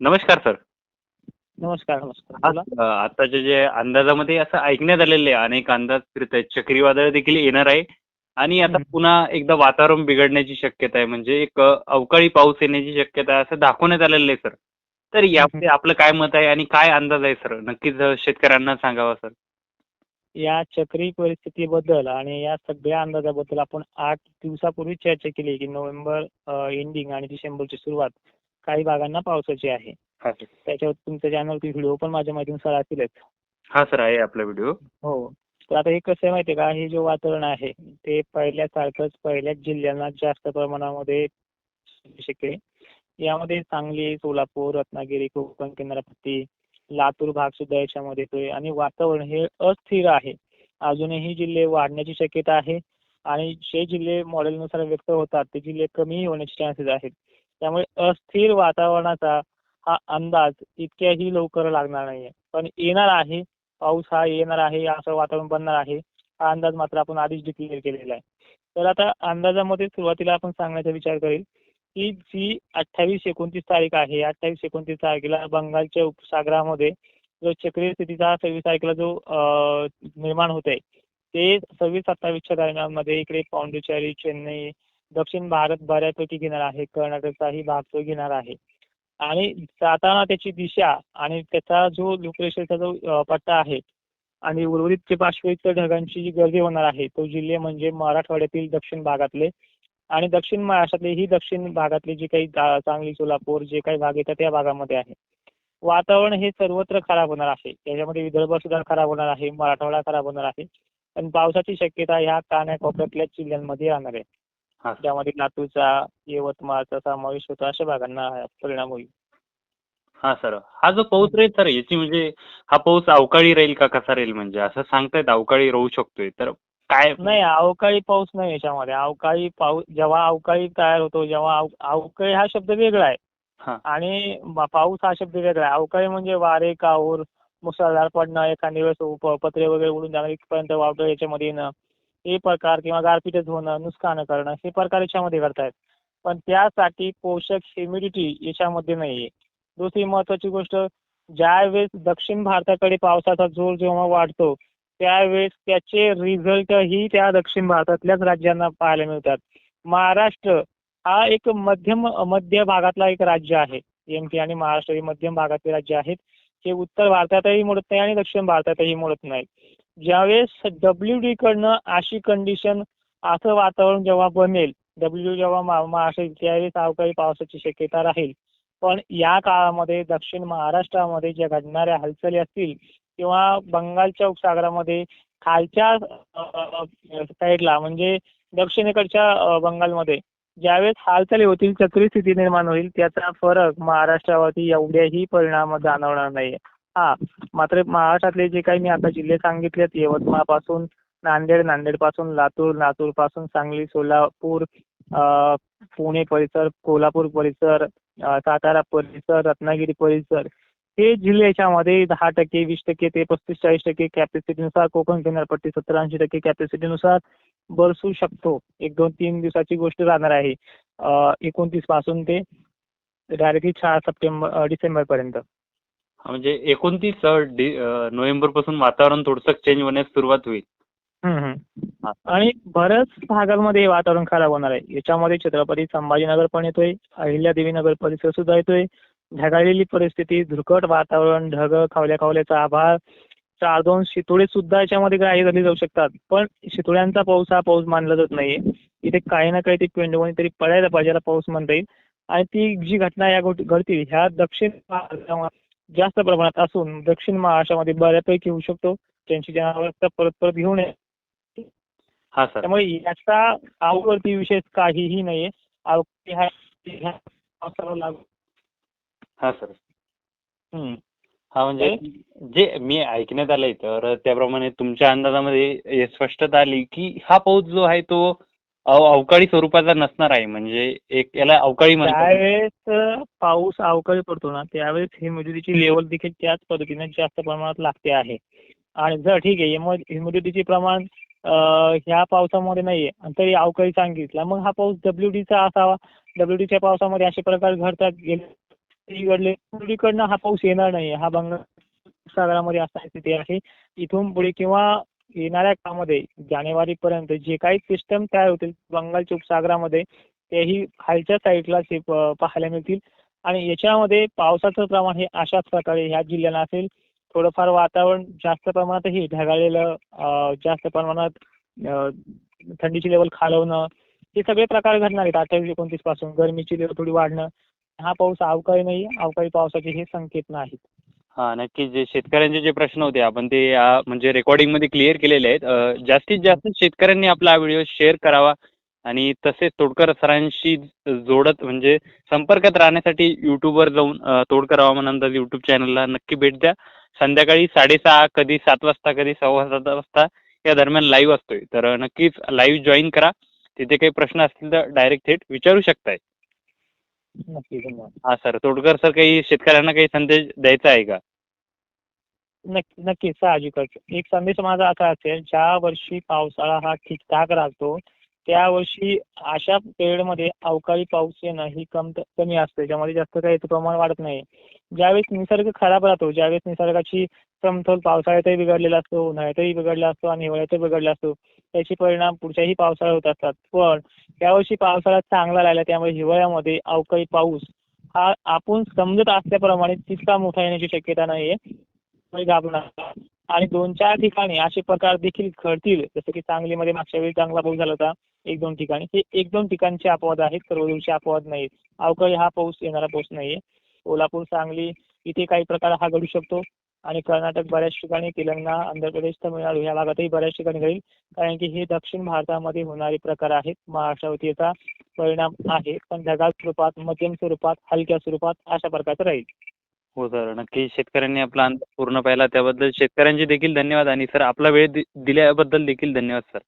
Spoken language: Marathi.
नमस्कार सर. नमस्कार नमस्कार. आताच्या जे अंदाजामध्ये असं ऐकण्यात आलेलं अनेक अंदाज चक्रीवादळ देखील येणार आहे. आणि आता. पुन्हा एकदा वातावरण बिघडण्याची शक्यता आहे म्हणजे एक अवकाळी पाऊस येण्याची शक्यता आहे असं दाखवण्यात आलेलं आहे सर. तर यामध्ये आपलं काय मत आहे आणि काय अंदाज आहे सर? नक्कीच शेतकऱ्यांना सांगावा सर. या चक्री परिस्थितीबद्दल आणि या सगळ्या अंदाजाबद्दल आपण आठ दिवसापूर्वी चर्चा केली की नोव्हेंबर एंडिंग आणि डिसेंबरची सुरुवात. काही भागांना पावसाची आहे. हा सर. त्याच्यावर तुमच्या चॅनलवरती व्हिडिओ पण माझ्या माध्यमातून असतीलच. हा सर आहे आपला व्हिडिओ हो. तर आता हे कसं आहे माहिती आहे का? हे जे वातावरण आहे ते पहिल्यासारखंच पहिल्याच जिल्ह्यांना जास्त प्रमाणामध्ये शक्य आहे. यामध्ये सांगली सोलापूर रत्नागिरी कोकण किनारपट्टी लातूर भाग सुद्धा याच्यामध्ये येतोय. आणि वातावरण हे अस्थिर आहे. अजूनही जिल्हे वाढण्याची शक्यता आहे. आणि जे जिल्हे मॉडेलनुसार व्यक्त होतात ते जिल्हे कमी होण्याचे चान्सेस आहेत. त्यामुळे अस्थिर वातावरणाचा हा अंदाज इतक्याही लवकर लागणार नाहीये. पण येणार आहे पाऊस हा येणार आहे असं वातावरण बनणार आहे. हा अंदाज मात्र आपण आधीच डिक्लेअर केलेला आहे. तर आता अंदाजामध्ये सुरुवातीला आपण सांगण्याचा विचार करेल की जी अठ्ठावीस एकोणतीस तारीख आहे अठ्ठावीस एकोणतीस तारखेला बंगालच्या उपसागरामध्ये जो चक्रीय स्थितीचा सव्वीस तारखेला जो निर्माण होत आहे ते सव्वीस सत्तावीसच्या दरम्यानमध्ये इकडे पांडिचेरी चेन्नई दक्षिण भारत बऱ्यापैकी घेणार आहे कर्नाटकचाही भाग तो घेणार आहे. आणि जाताना त्याची दिशा आणि त्याचा जो लोकरेषेचा जो पट्टा आहे आणि उर्वरित जे पार्श्वयुक्त ढगांची जी गर्दी होणार आहे तो जिल्हे म्हणजे मराठवाड्यातील दक्षिण भागातले आणि दक्षिण महाराष्ट्रातले ही दक्षिण भागातले जे काही चांगली सांगली सोलापूर जे काही भाग येतात त्या भागामध्ये आहे. वातावरण हे सर्वत्र खराब होणार आहे. त्याच्यामध्ये विदर्भ सुद्धा खराब होणार आहे मराठवाडा खराब होणार आहे. पण पावसाची शक्यता ह्या कानाकोपऱ्यातल्या जिल्ह्यांमध्ये राहणार आहे. त्यामध्ये लातूरचा यवतमाळचा समावेश होतो अशा भागांना परिणाम होईल. हा सर. हा जो पाऊस राहील सर याची म्हणजे हा पाऊस अवकाळी राहील का कसा राहील म्हणजे? असं सांगतायत अवकाळी राहू शकतोय. तर काय? नाही अवकाळी पाऊस नाही याच्यामध्ये. अवकाळी पाऊस जेव्हा अवकाळी तयार होतो जेव्हा अव- अवकाळी हा शब्द वेगळा आहे. आणि पाऊस हा शब्द वेगळा आहे. अवकाळी म्हणजे वारे काहूर मुसळधार पडणं एखाद्या वेळेस पत्रे वगैरे उडून जाणं इथपर्यंत वावटं याच्यामध्ये येणं हे प्रकार किंवा गारपीटच होणं नुकसान करणं हे प्रकार याच्यामध्ये करतायत पण त्यासाठी पोषक ह्युमिडिटी याच्यामध्ये नाहीये. दुसरी महत्वाची गोष्ट ज्यावेळेस दक्षिण भारताकडे पावसाचा जोर जेव्हा वाढतो त्यावेळेस त्याचे रिझल्ट ही त्या दक्षिण भारतातल्याच राज्यांना पाहायला मिळतात. महाराष्ट्र हा एक मध्यम मध्य भागातला एक राज्य आहे. एम पी आणि महाराष्ट्र हे मध्यम भागातले राज्य आहेत. हे उत्तर भारतातही मोडत नाही आणि दक्षिण भारतातही मोडत नाही ज्यावेळेस डब्ल्यू डी कडनं अशी कंडिशन असं वातावरण जेव्हा बनेल डब्ल्यू जेव्हा महाराष्ट्र त्यावेळेस अवकाळी पावसाची शक्यता राहील पण या काळामध्ये दक्षिण महाराष्ट्रामध्ये ज्या घडणाऱ्या हालचाली असतील किंवा बंगालच्या उपसागरामध्ये खालच्या साईडला म्हणजे दक्षिणेकडच्या बंगालमध्ये ज्यावेळेस हालचाली होतील चक्री स्थिती निर्माण होईल त्याचा फरक महाराष्ट्रावरती एवढ्याही परिणाम जाणवणार नाही हा मात्र महाराष्ट्रातले जे काही मी आता जिल्हे सांगितलेत यवतमाळपासून नांदेड नांदेडपासून लातूर लातूरपासून सांगली सोलापूर अ, पुणे परिसर कोल्हापूर परिसर सातारा परिसर रत्नागिरी परिसर हे जिल्हे याच्यामध्ये दहा टक्के वीस टक्के ते पस्तीस चाळीस टक्के कॅपॅसिटीनुसार कोकण किनारपट्टी सत्तर ऐंशी टक्के कॅपॅसिटीनुसार बरसू शकतो. एक दोन तीन दिवसाची गोष्ट राहणार आहे. एकोणतीसपासून ते डायरेक्टली चार सप्टेंबर डिसेंबर पर्यंत म्हणजे एकोणतीस नोव्हेंबरपासून वातावरण थोडंसं चेंज होण्यास सुरुवात होईल. आणि बऱ्याच भागांमध्ये हे वातावरण खराब होणार आहे. याच्यामध्ये छत्रपती संभाजीनगर पण येतोय अहिल्यादेवी नगर परिसर सुद्धा येतोय. ढगाळलेली परिस्थिती धुरकट वातावरण ढग खावल्या खावल्याचा आभाळ चार दोन शितोडे सुद्धा याच्यामध्ये ग्राह्य धरले जाऊ शकतात. पण शितोड्यांचा पाऊस हा पाऊस मानला जात नाहीये. इथे काही ना काही ते पेंडवणी तरी पडायला पाहिजे पाऊस म्हणता येईल. आणि ती जी घटना या घडतील ह्या दक्षिण जास्त प्रमाणात असून दक्षिण महाराष्ट्रामध्ये बऱ्यापैकी होऊ शकतो. त्यांची जनावरता परत परत घेऊन ये हा सर. त्यामुळे याचा आवडती विशेष काहीही नाहीये. आवडती हा ह्या पावसाला लागू. हा सर. हम्म. हा म्हणजे जे मी ऐकण्यात आलंय तर त्याप्रमाणे तुमच्या अंदाजामध्ये हे स्पष्टता आली की हा पाऊस जो आहे तो अवकाळी स्वरूपाचा नसणार आहे. म्हणजे एक याला अवकाळी त्यावेळेस पाऊस अवकाळी पडतो ना त्यावेळेस ह्युमिडिटीची लेवल देखील त्याच पद्धतीने जास्त प्रमाणात लागते आहे. आणि जर ठीक आहे ह्युमिडिटीचे प्रमाण ह्या पावसामध्ये नाहीये आणि तरी अवकाळी सांगितला मग हा पाऊस डब्ल्यूडीचा असावा. डब्ल्यूडीच्या पावसामध्ये असे प्रकार घडतात गेले कडनं हा पाऊस येणार नाही हा बंगाल सागरामध्ये असा स्थिती आहे. इथून पुढे किंवा येणाऱ्या काळामध्ये जानेवारीपर्यंत जे काही सिस्टम तयार होतील बंगालच्या उपसागरामध्ये तेही खालच्या साईडला पाहायला मिळतील. आणि याच्यामध्ये पावसाचं प्रमाण हे अशाच प्रकारे ह्या जिल्ह्यांना असेल. थोडंफार वातावरण जास्त प्रमाणातही ढगाळलेलं जास्त प्रमाणात थंडीची लेवल खालवणं हे सगळे प्रकार घडणार आहेत. अठ्ठावीस एकोणतीसपासून गरमीची लेवल थोडी वाढणं. हा पाऊस अवकाळी नाही अवकाळी पावसाचे हे संकेत नाहीत. हा नक्कीच. जे शेतकऱ्यांचे जे प्रश्न होते आपण ते अ, म्हणजे रेकॉर्डिंगमध्ये क्लिअर केलेले आहेत. जास्तीत जास्त शेतकऱ्यांनी आपला हा व्हिडिओ शेअर करावा आणि तसेच तोडकर सरांशी जोडत म्हणजे संपर्कात राहण्यासाठी यूट्यूबवर जाऊन तोडकर हवामान अंदाज यूट्यूब चॅनलला नक्की भेट द्या. संध्याकाळी साडेसहा कधी सात वाजता कधी सव्वा सात वाजता या दरम्यान लाईव्ह असतोय. तर नक्कीच लाईव्ह जॉईन करा. तिथे काही प्रश्न असतील तर डायरेक्ट थेट विचारू शकताय. नक्की धन्यवाद. हा सर तोडकर सर काही शेतकऱ्यांना काही संदेश द्यायचा आहे का? नक्की नक्की साहजिकच एक संदेश माझा असा असेल ज्या वर्षी पावसाळा हा ठीकठाक राहतो त्या वर्षी अशा पिरियडमध्ये अवकाळी पाऊस येणं ही कम कमी असते. ज्यामध्ये जास्त काही प्रमाण वाढत नाही. ज्यावेळेस निसर्ग खराब राहतो ज्यावेळेस निसर्गाची समतोल पावसाळ्यातही बिघडलेला असतो उन्हाळ्यातही बिघडला असतो आणि हिवाळ्यातही बिघडला असतो त्याचे परिणाम पुढच्याही पावसाळ्यात होत असतात. पण यावर्षी पावसाळा चांगला राहिला त्यामुळे हिवाळ्यामध्ये अवकाळी पाऊस हा आपण समजत असल्याप्रमाणे तितका मोठा येण्याची शक्यता नाही. आणि दोन चार ठिकाणी असे प्रकार देखील घडतील. जसं की सांगलीमध्ये मागच्या वेळी चांगला पाऊस झाला होता. एक दोन ठिकाणी. हे एक दोन ठिकाणचे अपवाद आहेत. सर्व दिवशी अपवाद नाहीत अवकाळी हा पाऊस येणारा पाऊस नाहीये. कोल्हापूर सांगली इथे काही प्रकार हा घडू शकतो. आणि कर्नाटक बऱ्याच ठिकाणी तेलंगणा आंध्र प्रदेश तमिळनाडू या भागातही बऱ्याच ठिकाणी घडेल. कारण की हे दक्षिण भारतामध्ये होणारे प्रकार आहेत. महाराष्ट्रावरती याचा परिणाम आहे. पण ढगाळ स्वरूपात मध्यम स्वरूपात हलक्या स्वरूपात अशा प्रकारचं राहील. हो सर नक्की शेतकऱ्यांनी आपला अंदाज पूर्ण पाहिला. त्याबद्दल शेतकऱ्यांचे देखील धन्यवाद आणि सर आपला वेळ दि- दिल्याबद्दल देखील धन्यवाद सर.